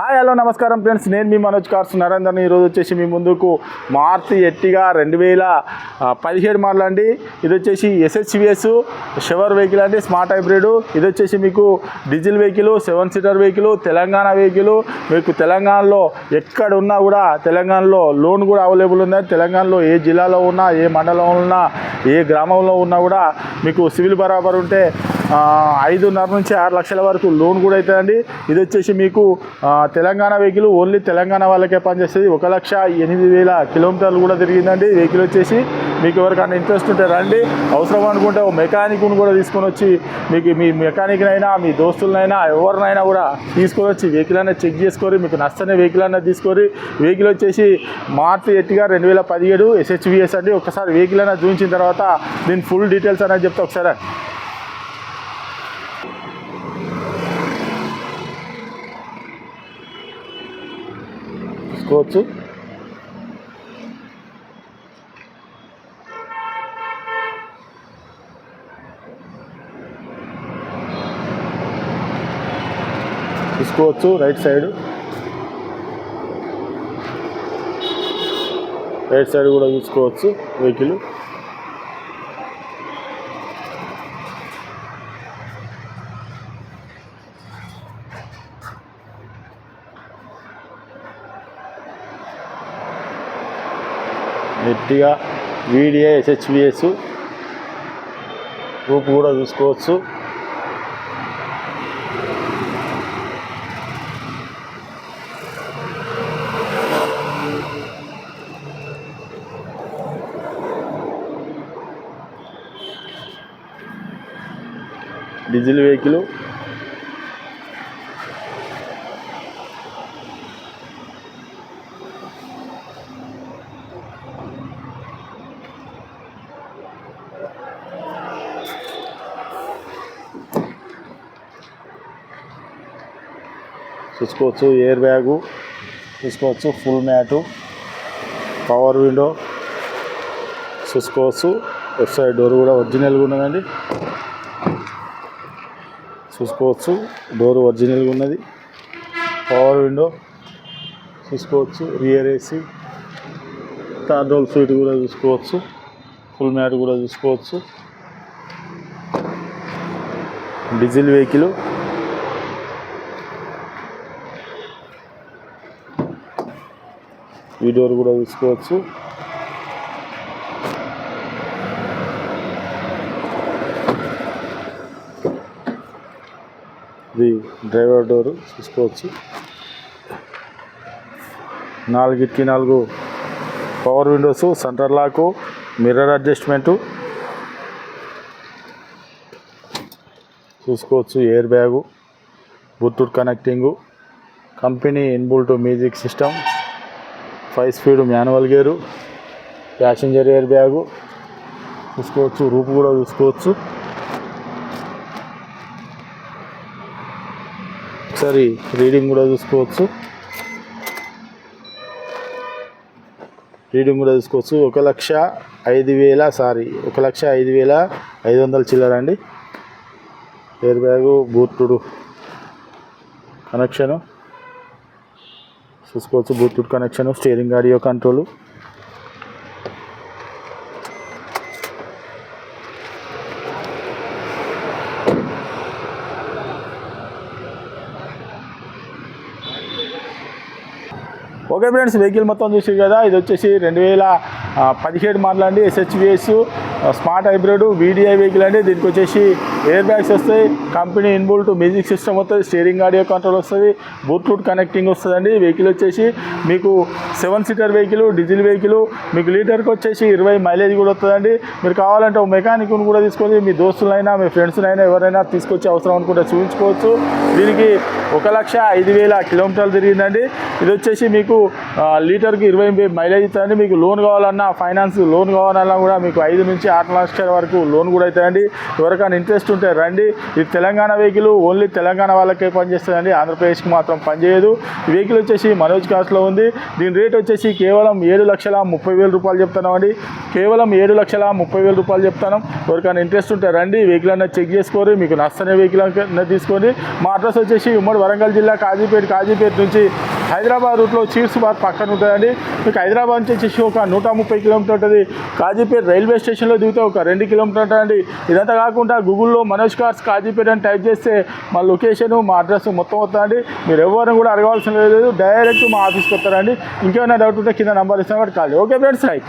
Hi hello నమస్కారం friends. నేను మీ Manoj cars Narender. ఈరోజు వచ్చేసి మీ ముందుకు మార్చి ఎట్టిగా రెండు వేల పదిహేడు మోడల్ అండి. ఇది వచ్చేసి ఎస్హెచ్విఎస్ షవర్ వెహికల్ అండి స్మార్ట్ హైబ్రిడ్. ఇది వచ్చేసి మీకు diesel vehicle seven seater vehicle Telangana vehicle. మీకు తెలంగాణలో ఎక్కడ ఉన్నా కూడా తెలంగాణలో లోన్ కూడా అవైలబుల్ ఉంది తెలంగాణలో ఏ జిల్లాలో ఉన్నా ఏ మండలంలో ఉన్నా ఏ గ్రామంలో ఉన్నా కూడా మీకు సివిల్ బరాబర్ ఉంటే ఐదున్నర నుంచి ఆరు లక్షల వరకు లోన్ కూడా అవుతుందండి ఇది వచ్చేసి మీకు తెలంగాణ వెహికల్ ఓన్లీ తెలంగాణ వాళ్ళకే పనిచేస్తుంది. ఒక లక్ష ఎనిమిది వేల కిలోమీటర్లు కూడా తిరిగిందండి. వెహికల్ వచ్చేసి మీకు ఎవరికైనా ఇంట్రెస్ట్ ఉంటే రండి. అవసరం అనుకుంటే ఓ మెకానిక్ను కూడా తీసుకొని వచ్చి మీకు మీ మెకానిక్నైనా మీ దోస్తులనైనా ఎవరినైనా కూడా తీసుకొని వచ్చి వెహికల్ అనేది చెక్ చేసుకొని మీకు నచ్చని వెహికల్ అనేది తీసుకొని వెహికల్ వచ్చేసి మార్చి ఎట్టిగా రెండు వేల పదిహేడు ఎస్హెచ్విఎస్ అండి. ఒకసారి వెహికల్ అనేది చూపించిన తర్వాత దీని ఫుల్ డీటెయిల్స్ అనేది చెప్తా ఒకసారి చూసుకోవచ్చు చూసుకోవచ్చు రైట్ సైడ్ రైట్ సైడ్ కూడా చూసుకోవచ్చు వెహికల్ నెట్టిగా వీడియో ఎస్హెచ్విఎస్ రూపు కూడా చూసుకోవచ్చు. డీజిల్ వెహికల్ చూసుకోవచ్చు ఎయిర్ బ్యాగు చూసుకోవచ్చు ఫుల్ మ్యాటు పవర్ విండో చూసుకోవచ్చు. లెఫ్ట్ సైడ్ డోర్ కూడా ఒరిజినల్గా ఉన్నదండి. చూసుకోవచ్చు డోర్ ఒరిజినల్గా ఉన్నది. పవర్ విండో చూసుకోవచ్చు rear AC third row seat కూడా చూసుకోవచ్చు ఫుల్ మ్యాట్ కూడా చూసుకోవచ్చు. డీజిల్ వెహికల్ ఈ డోర్ కూడా చూసుకోవచ్చు ఇది డ్రైవర్ డోరు చూసుకోవచ్చు నాలుగిటికి నాలుగు power windows centre lock mirror adjustment. చూసుకోవచ్చు air bag Bluetooth connecting company inbuilt music system. Five speed manual gear passenger air bag చూసుకోవచ్చు రూపు కూడా చూసుకోవచ్చు. ఒకసారి రీడింగ్ కూడా చూసుకోవచ్చు. రీడింగ్ కూడా చూసుకోవచ్చు. ఒక లక్ష ఐదు వేల సారీ ఒక లక్ష ఐదు వేల ఐదు వందల చిల్లర అండి. ఎయిర్ బ్యాగు బూటుడు కనెక్షను. చూసుకోవచ్చు. Bluetooth connection steering audio control okay friends vehicle మొత్తం చూసి కదా. ఇది వచ్చేసి రెండు వేల పదిహేడు మోడల్ అండి. SHVS smart hybrid VDI vehicle అండి. దీనికి వచ్చేసి ఎయిర్ బ్యాగ్స్ వస్తాయి? కంపెనీ ఇన్బుల్ట్ మ్యూజిక్ సిస్టమ్ వస్తుంది స్టీరింగ్ ఆడియో కంట్రోల్ వస్తుంది బ్లూటూత్ కనెక్టింగ్ వస్తుందండి. వెహికల్ వచ్చేసి మీకు seven seater vehicle diesel vehicle మీకు లీటర్కి వచ్చేసి ఇరవై మైలేజ్ కూడా వస్తుందండి. మీరు కావాలంటే ఒక మెకానిక్ను కూడా తీసుకొని మీ దోస్తులైనా మీ ఫ్రెండ్స్నైనా ఎవరైనా తీసుకొచ్చే అవసరం అనుకుంటే చూపించుకోవచ్చు దీనికి ఒక లక్ష ఐదు వేల కిలోమీటర్లు తిరిగిందండి. ఇది వచ్చేసి మీకు లీటర్కి ఇరవై మైలేజ్ ఇస్తుందండి మీకు లోన్ కావాలన్నా ఫైనాన్స్ లోన్ కావాలన్నా కూడా మీకు ఐదు నుంచి ఆరు లక్షల వరకు లోన్ కూడా అవుతుందండి ఎవరికైనా ఇంట్రెస్ట్ ఇంట్రెస్ట్ ఉంటే రండి ఇది తెలంగాణ వెహికల్ ఓన్లీ తెలంగాణ వాళ్ళకే పనిచేస్తుందండి ఆంధ్రప్రదేశ్కి మాత్రం పనిచేయదు. ఈ వెహికల్ వచ్చేసి మనోజ్ కాస్ట్లో ఉంది. దీని రేట్ వచ్చేసి కేవలం ఏడు లక్షల ముప్పై వేల రూపాయలు చెప్తున్నామండి. కేవలం ఏడు లక్షల ముప్పై వేల రూపాయలు చెప్తాను ఎవరికైనా ఇంట్రెస్ట్ ఉంటే రండి వెహికల్ అన్న చెక్ చేసుకోరు మీకు నచ్చని వెహికల్ అన్నది తీసుకోండి మా అడ్రస్ వచ్చేసి ఉమ్మడి వరంగల్ జిల్లా కాజీపేట కాజీపేట నుంచి హైదరాబాద్ రూట్లో చీర్స్ బార్ పక్కన ఉంటుందండి. మీకు హైదరాబాద్ నుంచి వచ్చేసి ఒక నూట ముప్పై కిలోమీటర్ ఉంటుంది. కాజీపేట రైల్వే స్టేషన్లో దిగితే ఒక రెండు కిలోమీటర్ ఉంటుందండి. ఇదంతా కాకుండా గూగుల్లో మనోజ్ కార్స్ కాజీపేట అని టైప్ చేస్తే మా లొకేషన్ మా అడ్రస్ మొత్తం వస్తుందండి. మీరు ఎవరిని కూడా అడగాల్సిన లేదు. డైరెక్ట్ మా ఆఫీస్కి వస్తారండి. ఇంకేమైనా డౌట్ ఉంటే కింద నంబర్ ఇస్తాను కాబట్టి కాదు ఓకే ఫ్రెండ్స్ రైట్